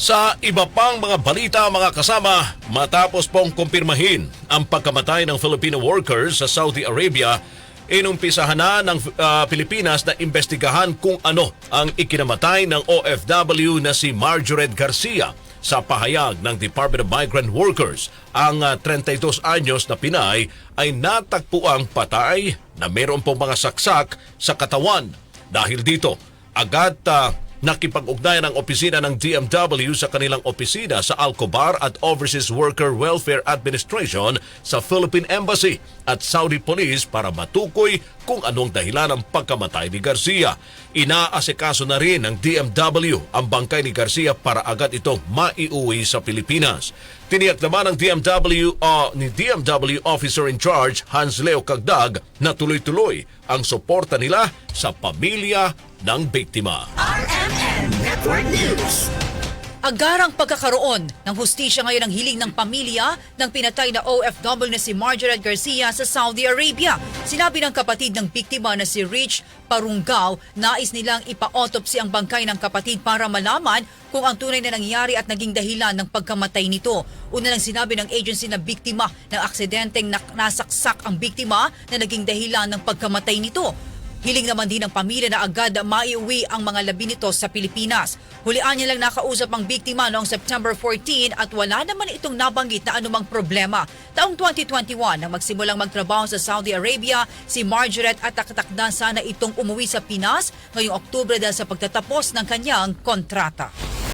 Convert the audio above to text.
Sa iba pang mga balita mga kasama, matapos pong kumpirmahin ang pagkamatay ng Filipino workers sa Saudi Arabia, inumpisahan na ng ah, Pilipinas na investigahan kung ano ang ikinamatay ng OFW na si Marjoret Garcia. Sa pahayag ng Department of Migrant Workers, ang ah, 32 anyos na Pinay ay natagpuang patay na meron pong mga saksak sa katawan. Dahil dito, agad ah, nakipag-ugnayan ang opisina ng DMW sa kanilang opisina sa Alcobar at Overseas Worker Welfare Administration sa Philippine Embassy at Saudi Police para matukoy kung anong dahilan ng pagkamatay ni Garcia. Inaasikaso na rin ng DMW ang bangkay ni Garcia para agad itong maiuwi sa Pilipinas. Tiniyak naman ng DMW uh, ni DMW Officer in Charge Hans Leo Cagdag na tuloy-tuloy ang suporta nila sa pamilya ng biktima. RMN Network News. Agarang pagkakaroon ng hustisya ngayon ang hiling ng pamilya ng pinatay na OFW na si Margaret Garcia sa Saudi Arabia. Sinabi ng kapatid ng biktima na si Rich Parunggaw, nais nilang ipa-autopsy ang bangkay ng kapatid para malaman kung ang tunay na nangyari at naging dahilan ng pagkamatay nito. Una lang sinabi ng agency na biktima ng aksidenteng nasaksak ang biktima na naging dahilan ng pagkamatay nito. Hiling naman din ng pamilya na agad maiuwi ang mga labi nito sa Pilipinas. Hulian niya lang nakausap ang biktima noong September 14 at wala naman itong nabanggit na anumang problema. Taong 2021 nang magsimulang magtrabaho sa Saudi Arabia, si Margaret at nakatakda sana itong umuwi sa Pinas ngayong Oktubre dahil sa pagtatapos ng kanyang kontrata.